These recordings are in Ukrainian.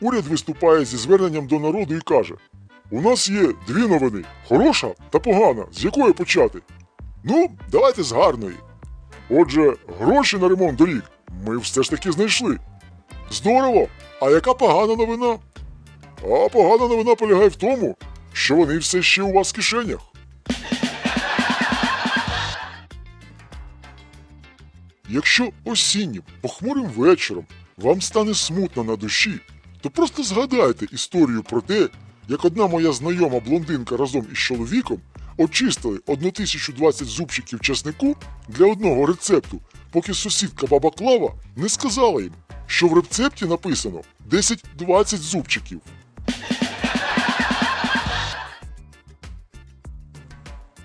уряд виступає зі зверненням до народу і каже: У нас є дві новини: хороша та погана. З якої почати? Ну, давайте з гарної. Отже, гроші на ремонт доріг ми все ж таки знайшли. Здорово! А яка погана новина? А погана новина полягає в тому, що вони все ще у вас в кишенях. Якщо осіннім похмурим вечором вам стане смутно на душі, то просто згадайте історію про те, як одна моя знайома блондинка разом із чоловіком очистили 1020 зубчиків часнику для одного рецепту, поки сусідка баба Клава не сказала їм, що в рецепті написано 10-20 зубчиків.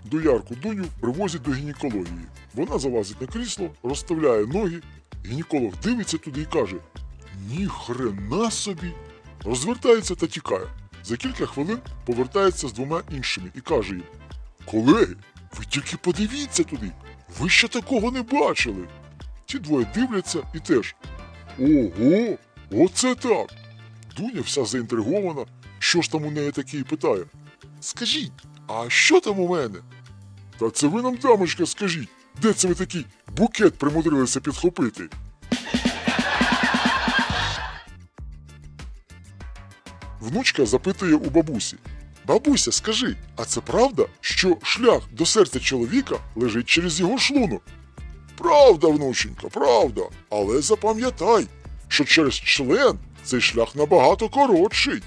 Доярку Дуню привозять до гінекології. Вона залазить на крісло, розставляє ноги. Гінеколог дивиться туди і каже: Ні хрена собі. Розвертається та тікає. За кілька хвилин повертається з двома іншими і каже їм: Колеги, ви тільки подивіться туди, ви ще такого не бачили. Ті двоє дивляться і теж. Ого, оце так. Дуня вся заінтригована, що ж там у неї таке і питає. Скажіть, а що там у мене? Та це ви нам, дамочка, скажіть, де це ви такий букет примудрилися підхопити? Внучка запитує у бабусі. Бабуся, скажи, а це правда, що шлях до серця чоловіка лежить через його шлунок? Правда, внученька, правда. Але запам'ятай, що через член цей шлях набагато коротший.